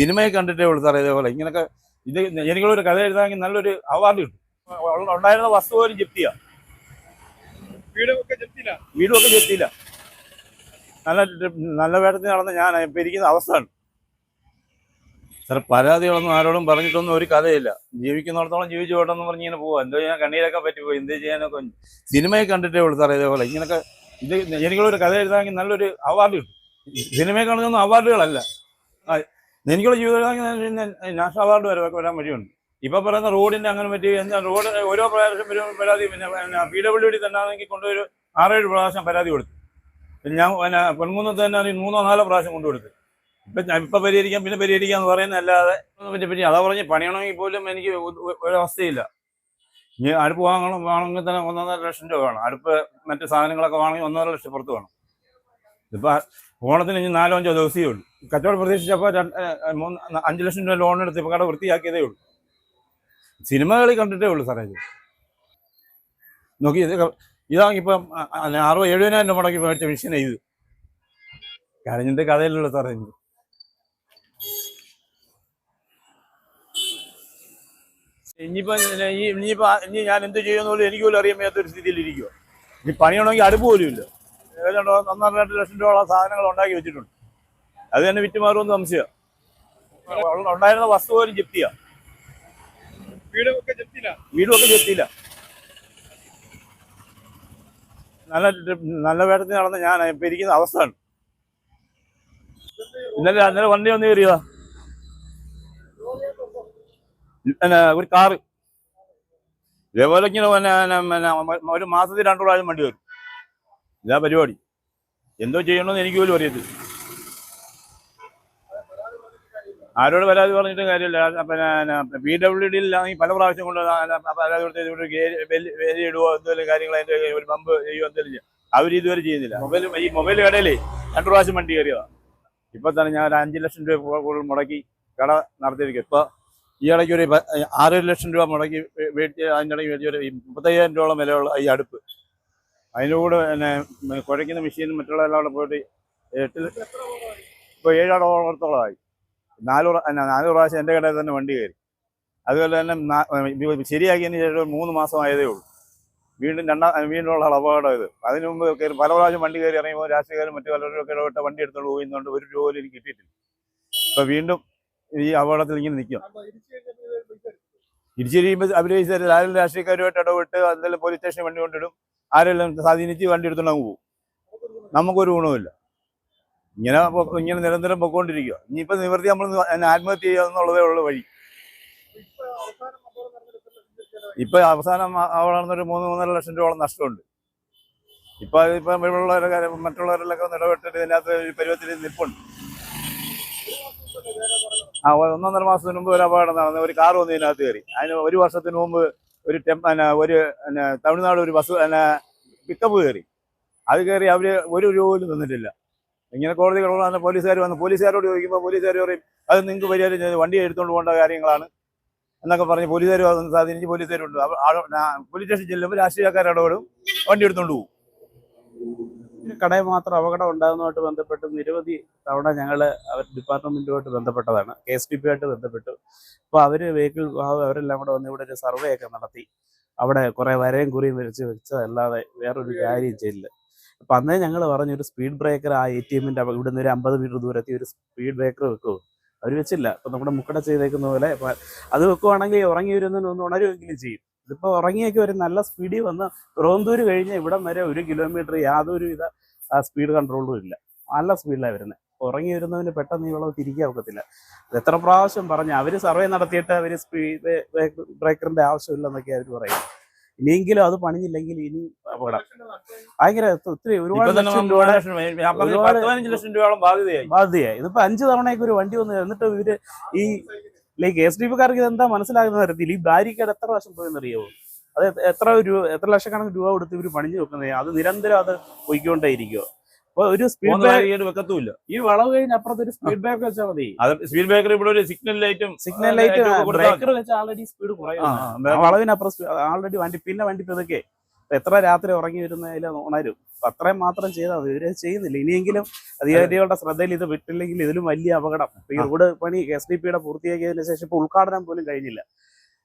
സിനിമയെ കണ്ടിട്ടേ ഉള്ളൂ സാറേ ഇതേപോലെ. ഇങ്ങനൊക്കെ ഇത് എനിക്കുള്ളൊരു കഥ എഴുതാമെങ്കിൽ നല്ലൊരു അവാർഡ് കിട്ടും. ഉണ്ടായിരുന്ന വസ്തു പോലും ജപ്തിയാ. വീടൊക്കെ ജപ്തിയില്ല വീടുമൊക്കെ ജപ്തിയില്ല നല്ല നല്ല വേട്ടത്തിൽ നടന്ന ഞാൻ ഇരിക്കുന്ന അവസ്ഥയാണ്. സാർ പരാതികളൊന്നും ആരോടും പറഞ്ഞിട്ടൊന്നും ഒരു കഥയില്ല. ജീവിക്കുന്നിടത്തോളം ജീവിച്ചു പോട്ടെന്ന് പറഞ്ഞ് ഇങ്ങനെ പോവാ. എന്തോ ഞാൻ കണ്ണീരൊക്കെ പറ്റിപ്പോയി എന്ത് ചെയ്യാനൊക്കെ സിനിമയെ കണ്ടിട്ടേ ഉള്ളൂ സാറേ ഇതേപോലെ. ഇങ്ങനൊക്കെ ഇത് എനിക്കുള്ളൊരു കഥ എഴുതാമെങ്കിൽ നല്ലൊരു അവാർഡ് കിട്ടും. സിനിമയെ കാണുന്ന അവാർഡുകളല്ല എനിക്കുള്ള ജീവിതം നാഷണൽ അവാർഡ് വരെ വരാൻ വഴിയുണ്ട്. ഇപ്പൊ പറയുന്ന റോഡിന്റെ അങ്ങനെ പറ്റി റോഡ് ഓരോ പ്രാവശ്യം വരും പരാതി പിന്നെ പി ഡബ്ല്യു ഡി തന്നെ ആണെങ്കിൽ കൊണ്ടുവരും ആറേഴ് പ്രാവശ്യം പരാതി കൊടുത്തു. പിന്നെ ഞാൻ പിന്നെ പൊൻകുന്നത്ത് തന്നെ ആണെങ്കിൽ മൂന്നോ നാലോ പ്രാവശ്യം കൊണ്ടുകൊടുത്തു ഇപ്പൊ ഇപ്പൊ പരിഹരിക്കാം പിന്നെ പരിഹരിക്കാന്ന് പറയുന്നതല്ലാതെ ഒന്നും പറ്റി പറ്റി അതാ പറഞ്ഞ് പണിയണമെങ്കിൽ പോലും എനിക്ക് ഒരു- ഒരു- ഒരവസ്ഥയില്ല. ഇനി അടുപ്പ് വാങ്ങണം വാങ്ങണമെങ്കിൽ തന്നെ ഒന്നൊന്നര ലക്ഷം രൂപ വേണം. അടുപ്പ് മറ്റു സാധനങ്ങളൊക്കെ വാങ്ങണമെങ്കിൽ ഒന്നര ലക്ഷം പുറത്ത് വേണം. ഇപ്പൊ ഓണത്തിന് ഇനി നാലോ അഞ്ചോ ദിവസമേ ഉള്ളൂ. കച്ചവടം പ്രതീക്ഷിച്ചപ്പോൾ മൂന്ന് അഞ്ച് ലക്ഷം രൂപ ലോൺ എടുത്ത് ഇപ്പോൾ കട വൃത്തിയാക്കിയതേ ഉള്ളൂ. സിനിമകളിൽ കണ്ടിട്ടേ ഉള്ളൂ സാറേ നോക്കി ഇത് ഇതാണിപ്പം അറുപത് എഴുപതിനായിരം രൂപ മുടക്കി മേടിച്ച മെഷീൻ ഇത്. കരഞ്ഞിന്റെ കഥയിലുള്ള സാറേ ഇത്. ഇനിയിപ്പോ ഈ ഇനിയിപ്പോ ഇനി ഞാൻ എന്ത് ചെയ്യുമെന്ന് പോലും എനിക്ക് പോലും അറിയാൻ വയ്യാത്തൊരു സ്ഥിതിയിൽ ഇരിക്കുക ഇനി പണിയണമെങ്കിൽ അടുപ്പ് പോലും ഇല്ല. ഏതാണ്ട് ഒന്നര രണ്ട് ലക്ഷം രൂപ സാധനങ്ങൾ ഉണ്ടാക്കി വെച്ചിട്ടുണ്ട്. അത് തന്നെ വിറ്റുമാറുമെന്ന് സംശയം. ഉണ്ടായിരുന്ന വസ്തു പോലും ജപ്തിയാ. വീടൊക്കെ ജപ്തിയില്ല വീടുമൊക്കെ ജപ്തിയില്ല നല്ല നല്ല വേട്ടത്തിൽ നടന്ന ഞാൻ ഇപ്പൊ ഇരിക്കുന്ന അവസ്ഥയാണ്. ഇന്നലെ ഇന്നലെ വണ്ടി ഒന്ന് കയറിയതാ. ഒരു കാറ്. ഇതേപോലെ ഇങ്ങനെ ഒരു മാസത്തിൽ രണ്ടു പ്രാവശ്യം വണ്ടി വരും. ഇതാ പരിപാടി. എന്തോ ചെയ്യണമെന്ന് എനിക്ക് പോലും അറിയത്തില്ല. ആരോട് പരാതി പറഞ്ഞിട്ട് കാര്യമില്ല. പിന്നെ പി ഡബ്ല്യു ഡിയിലാണെങ്കിൽ പല പ്രാവശ്യം കൊണ്ട് പരാതി കൊടുത്ത് ഇവിടെ വേലി- ഇടുവോ എന്തെങ്കിലും കാര്യങ്ങൾ അതിന്റെ ഒരു പമ്പ് ചെയ്യുവോ എന്തെങ്കിലും ചെയ്യും. അവർ ഇതുവരെ ചെയ്യുന്നില്ല. മൊബൈൽ ഈ മൊബൈൽ കടയിലേ രണ്ടു പ്രാവശ്യം വണ്ടി കയറിയതാ. ഇപ്പൊ തന്നെ ഞാൻ ഒരു അഞ്ച് ലക്ഷം രൂപ കൂടുതൽ മുടക്കി കട നടത്തിയിരിക്കും ഇപ്പൊ ഈ ഇടയ്ക്ക് ഒരു ആറേഴ് ലക്ഷം രൂപ മുടക്കി വേടിച്ച് അതിന്റെ ഇടയ്ക്ക് ഒരു മുപ്പത്തയ്യായിരം രൂപയോളം വിലയുള്ള ഈ അടുപ്പ്. അതിന്റെ കൂടെ പിന്നെ കുഴയ്ക്കുന്ന മെഷീനും മറ്റുള്ള എല്ലാം കൂടെ പോയിട്ട് എട്ട് ഇപ്പോൾ ഏഴാടോളത്തോളമായി നാല് എന്നാ നാല് പ്രാവശ്യം എന്റെ കടയിൽ തന്നെ വണ്ടി കയറി. അതുപോലെ തന്നെ ശരിയാക്കിയതിന് ശേഷം മൂന്ന് മാസം ആയതേ ഉള്ളൂ. വീണ്ടും രണ്ടാം വീണ്ടും ഉള്ള അപകടം ഇത്. അതിനു മുമ്പ് കയറി പല പ്രാവശ്യം വണ്ടി കയറി ഇറങ്ങിയപ്പോൾ രാഷ്ട്രീയക്കാരും മറ്റു പലരും ഒക്കെ ഇടപെട്ട വണ്ടി എടുത്തോണ്ട് പോകുന്നുണ്ട് ഒരു പോലും എനിക്ക് കിട്ടിയിട്ടില്ല. ഇപ്പൊ വീണ്ടും ഈ അപകടത്തിൽ ഇങ്ങനെ നിൽക്കും തിരിച്ചു കഴിയുമ്പോൾ അഭിനയിച്ച ആരെങ്കിലും രാഷ്ട്രീയക്കാരുമായിട്ട് ഇടപെട്ട് അതെല്ലാം പോലീസ് സ്റ്റേഷനിൽ വണ്ടി കൊണ്ടിടും ആരെല്ലാം സ്വാധീനിച്ച് വണ്ടി എടുത്തോണ്ട് അങ്ങ് പോകും. നമുക്കൊരു ഗുണവുമില്ല. ഇങ്ങനെ ഇങ്ങനെ നിരന്തരം പൊക്കോണ്ടിരിക്കുക ഇനിയിപ്പോൾ നിവർത്തി നമ്മൾ ആത്മഹത്യ ചെയ്യുക എന്നുള്ളതേ ഉള്ളൂ വഴി. ഇപ്പൊ അവസാനം അവിടെ ഒരു മൂന്ന് മൂന്നര ലക്ഷം രൂപയോളം നഷ്ടമുണ്ട്. ഇപ്പൊ ഇപ്പൊ ഇവിടെയുള്ളവരൊക്കെ മറ്റുള്ളവരിലൊക്കെ ഇടപെട്ടിട്ട് ഇതിനകത്ത് ഒരു പരുവത്തിൽ നിൽപ്പുണ്ട്. ആ ഒന്നൊന്നര മാസത്തിന് മുമ്പ് ഒരു അപകടം നടന്നു ഒരു കാർ വന്ന് ഇതിനകത്ത് കയറി. അതിന് ഒരു വർഷത്തിന് മുമ്പ് ഒരു ടെം പിന്നെ ഒരു തമിഴ്നാട് ഒരു ബസ് പിക്കപ്പ് കയറി. അത് കയറി അവർ ഒരു രൂപ പോലും തന്നിട്ടില്ല ഇങ്ങനെ കോടതി കിടക്കുന്ന പോലീസുകാർ വന്ന് പോലീസുകാരോട് ചോദിക്കുമ്പോൾ പോലീസുകാർ പറയും അത് നിങ്ങൾക്ക് പരിഹാരം ചെയ്ത് വണ്ടി എടുത്തുകൊണ്ട് പോകേണ്ട കാര്യങ്ങളാണ് എന്നൊക്കെ പറഞ്ഞ് പോലീസുകാർ വന്ന് സ്വാധീനിച്ച് പോലീസുകാരുണ്ട്. പോലീസ് സ്റ്റേഷൻ ചെല്ലുമ്പോൾ രാഷ്ട്രീയക്കാർ ഇടപെടും വണ്ടി എടുത്തുകൊണ്ട് പോകും കടയിൽ മാത്രം അപകടം ഉണ്ടാകുന്നതുമായിട്ട് ബന്ധപ്പെട്ട് നിരവധി തവണ ഞങ്ങൾ അവർ ഡിപ്പാർട്ട്മെന്റുമായിട്ട് ബന്ധപ്പെട്ടതാണ് കെ എസ് ഡി പി ആയിട്ട് ബന്ധപ്പെട്ടു അപ്പോൾ അവർ വെഹിക്കിൾ അവരെല്ലാം കൂടെ വന്ന് ഇവിടെ ഒരു സർവേ ഒക്കെ നടത്തി. അവിടെ കുറേ വരയും കുറിയും വരച്ച് വെച്ചതല്ലാതെ വേറൊരു കാര്യം ചെയ്യില്ല അപ്പം അന്നേ ഞങ്ങൾ പറഞ്ഞു ഒരു സ്പീഡ് ബ്രേക്കർ ആ എ ടി എമ്മിന്റെ നിന്ന് ഒരു അമ്പത് മീറ്റർ ദൂരത്തിൽ ഒരു സ്പീഡ് ബ്രേക്കർ വെക്കുമോ അവർ വെച്ചില്ല. അപ്പം നമ്മുടെ മുക്കട ചെയ്തേക്കുന്ന പോലെ അത് വെക്കുവാണെങ്കിൽ ഉറങ്ങി വരുന്നതിന് ഒന്ന് ഉണരുമെങ്കിലും ചെയ്യും. ഇതിപ്പോൾ ഉറങ്ങിയൊക്കെ ഒരു നല്ല സ്പീഡിൽ വന്ന് റോന്തൂര് കഴിഞ്ഞ് ഇവിടം വരെ ഒരു കിലോമീറ്റർ യാതൊരു വിധ സ്പീഡ് കൺട്രോളും ഇല്ല. നല്ല സ്പീഡിലാണ് വരുന്നത് ഉറങ്ങി വരുന്നവന് പെട്ടെന്ന് ഈ വിളവ് തിരിക്കാൻ ഒക്കത്തില്ല. എത്ര പ്രാവശ്യം പറഞ്ഞു അവർ സർവേ നടത്തിയിട്ട് അവർ സ്പീഡ് ബ്രേക്കറിന്റെ ആവശ്യമില്ലെന്നൊക്കെ അവർ പറയും ഇനിയെങ്കിലും അത് പണിഞ്ഞില്ലെങ്കിൽ ഇനി അപകടം. ഭയങ്കര ഒത്തിരി ഒരുപാട് ലക്ഷം രൂപയുടെ ബാധ്യതയായി. ഇതിപ്പോ അഞ്ച് തവണയൊക്കെ ഒരു വണ്ടി വന്ന് എന്നിട്ട് ഇവർ ഈ ലൈക്ക് എസ് ഡി പിക്കാർക്ക് ഇതെന്താ മനസ്സിലാകുന്ന തരത്തിൽ ഈ ബാരിക്കേഡ് എത്ര പ്രാവശ്യം പോയെന്നറിയാവോ? അത് എത്ര രൂപ എത്ര ലക്ഷക്കണക്കിന് രൂപ കൊടുത്ത് ഇവർ പണിഞ്ഞു വെക്കുന്നത് അത് നിരന്തരം അത് പോയിക്കൊണ്ടേ ഇരിക്കുവോ അപ്പൊ ഒരു സ്പീഡ് ബ്രേക്കർ വെക്കത്തുമില്ല. ഈ വളവ് കഴിഞ്ഞ അപ്പുറത്ത് ഒരു സ്പീഡ് ബ്രേക്ക് വെച്ചാൽ മതി സ്പീഡ് ബ്രേക്കർ ഇവിടെ ഒരു സിഗ്നൽ ലൈറ്റും സിഗ്നൽ ലൈറ്റ് ബ്രേക്കർ വെച്ചാൽ ആൾറെഡി സ്പീഡ് കുറയും വളവിനപ്പുറം ആൾറെഡി വണ്ടി പിന്നെ വണ്ടി പെതുക്കെ. എത്ര രാത്രി ഉറങ്ങി വരുന്നതിലും ഉണരും. അപ്പൊ അത്രയും മാത്രം ചെയ്താൽ മതി. ഇവരെ ചെയ്യുന്നില്ല. ഇനിയെങ്കിലും അധികാരികളുടെ ശ്രദ്ധയിൽ ഇത് വിട്ടില്ലെങ്കിൽ ഇതിലും വലിയ അപകടം. ഈ. റോഡ് പണി എസ് ഡി പിയുടെ പൂർത്തിയാക്കിയതിനു ശേഷം ഇപ്പൊ ഉദ്ഘാടനം പോലും കഴിഞ്ഞില്ല.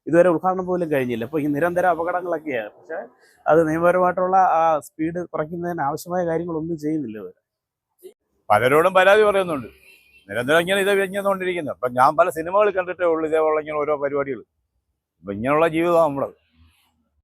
ഇതുവരെ ഉദ്ഘാടനം പോലും കഴിഞ്ഞില്ല. അപ്പോൾ ഈ നിരന്തര അപകടങ്ങളൊക്കെയാണ്. പക്ഷേ അത് നിയമപരമായിട്ടുള്ള ആ സ്പീഡ് കുറയ്ക്കുന്നതിന് ആവശ്യമായ കാര്യങ്ങളൊന്നും ചെയ്യുന്നില്ല ഇവർ പലരോടും പരാതി പറയുന്നുണ്ട്. നിരന്തരം ഇങ്ങനെ ഇത് വെഞ്ഞുകൊണ്ടിരിക്കുന്നത് അപ്പം ഞാൻ പല സിനിമകൾ കണ്ടിട്ടേ ഉള്ളൂ ഇതേപോലെ ഇങ്ങനെ ഓരോ പരിപാടികൾ. അപ്പം ഇങ്ങനെയുള്ള ജീവിതമാണ് നമ്മളത്.